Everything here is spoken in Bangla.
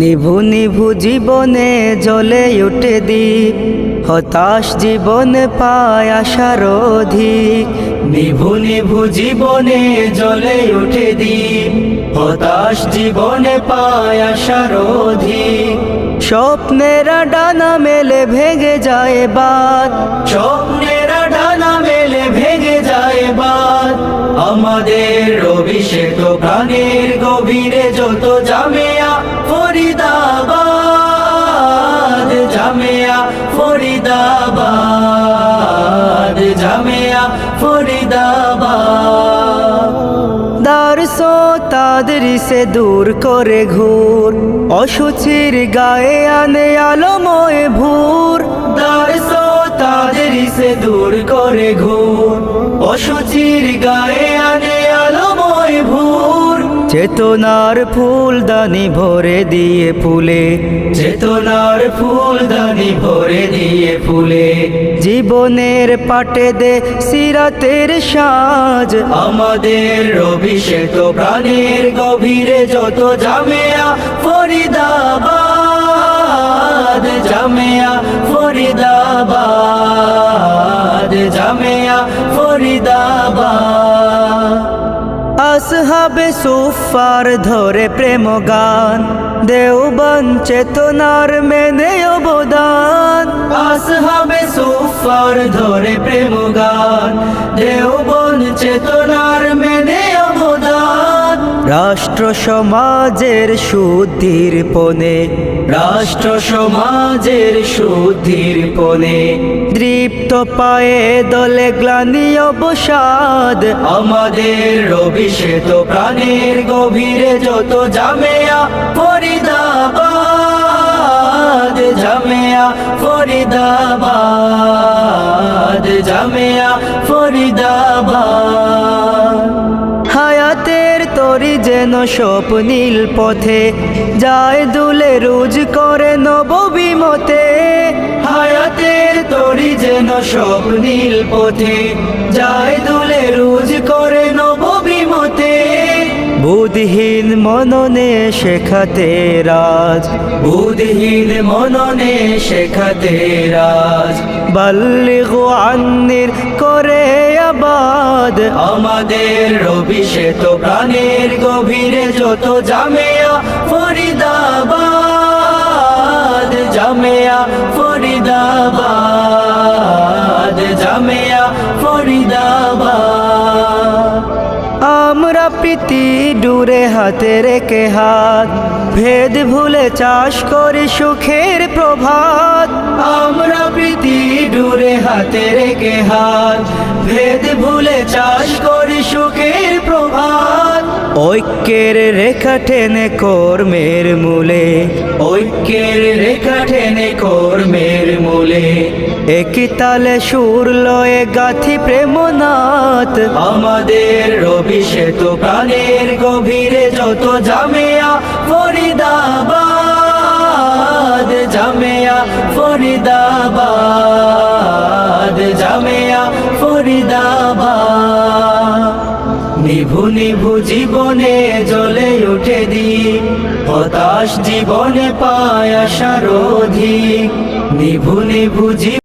নিভু নিভু জীবনে জ্বলে উঠে দ্বীপ হতাশ জীবনে পায় আশার অধিক। নিভু নিভু জীবনে জ্বলে উঠে দ্বীপ হতাশ জীবনে পায় আশার অধিক। স্বপ্নেরা ডানা মেলে ভেঙে যায় বাদ স্বপ্নেরা ডানা মেলে ভেঙে যায় বাদ আমাদের অভিষেক প্রাণের গভীরে যত জামেয়া ফরিদাবাদ জামেয়া ফরিদাবাদ জামেয়া ফরিদাবাদ। দারসো তাদের সে দূর করে ঘুর অসুচির গায়ে আনে আলোময় ভুর। দারসো তাদের সে দূর করে ঘুর অসুচির গায়ে চেতনার ফুলদানি ভরে দিয়ে ফুলে। চেতনার ফুলদানি ভরে দিয়ে ফুলে। জীবনের পাটে দে সিরাতের সাজ। আমাদের অভিষেক প্রাণের গভীরে যত জামেয়া ফরিদাবাদ জামেয়া ফরিদাবাদ জামেয়া ফরিদাবাদ। আসহাবে সুফার ধরে প্রেম গান দেওবন চেতনার মেনে অবদান আসহাবে সুফার ধরে প্রেম গান দেওবন চেতনার মেনে অবদান রাষ্ট্র সমাজের শুদ্ধির পনে রাষ্ট্র সমাজের শুদ্ধির পনে দৃপ্ত পায়ে দলে গ্লানি অবসাদ, আমাদের রবি অভিষেক প্রাণের গভীরে যত জামেয়া ফরিদাবাদ জামেয়া ফরিদাবাদ জামেয়া ফরিদাবাদ যেন স্বপ্নীল পথে, যায় দুলে রুজ করে নববিমতে হায়াতের তরি যেন স্বপ্নীল পথে, যায় দুলে রুজ করে নববিমতে বুধহীন মননে শেখাতে রাজ বুধহীন মননে শেখাতে রাজ। বাল্লিগু আন্নির করে আবাদ আমাদের তো প্রাণের গভীরে যত জামেয়া ফরিদাবাদ জামেয়া ফরিদাবাদ জামেয়া ফরিদাবাদ। আমরা প্রীতি ডুরে হাতে রেখে হাত। ভেদ ভুলে চাষ করি সুখের প্রভাত। আমরা প্রীতি ডুরে হাতে রেখে হাত। ভেদ ভুলে চাষ করি সুখের প্রভাত। ঐক্যের রেখা টেনে কর্মের মূলে, ঐক্যের রেখা টেনে কর্মের মূলে। একই তালে সুর লয়ে গাথি প্রেমনাথ, আমাদের রবি অভিষেক প্রাণের গভীরে যত জামেয়া ফরিদাবাদ জামেয়া ফরিদাবাদ জামেয়া ফরিদাবাদ। নিভু ভুজিবনে জীবনে জ্বলে উঠে দিক হতাশ জীবনে পায় আশার অধিক। নিভু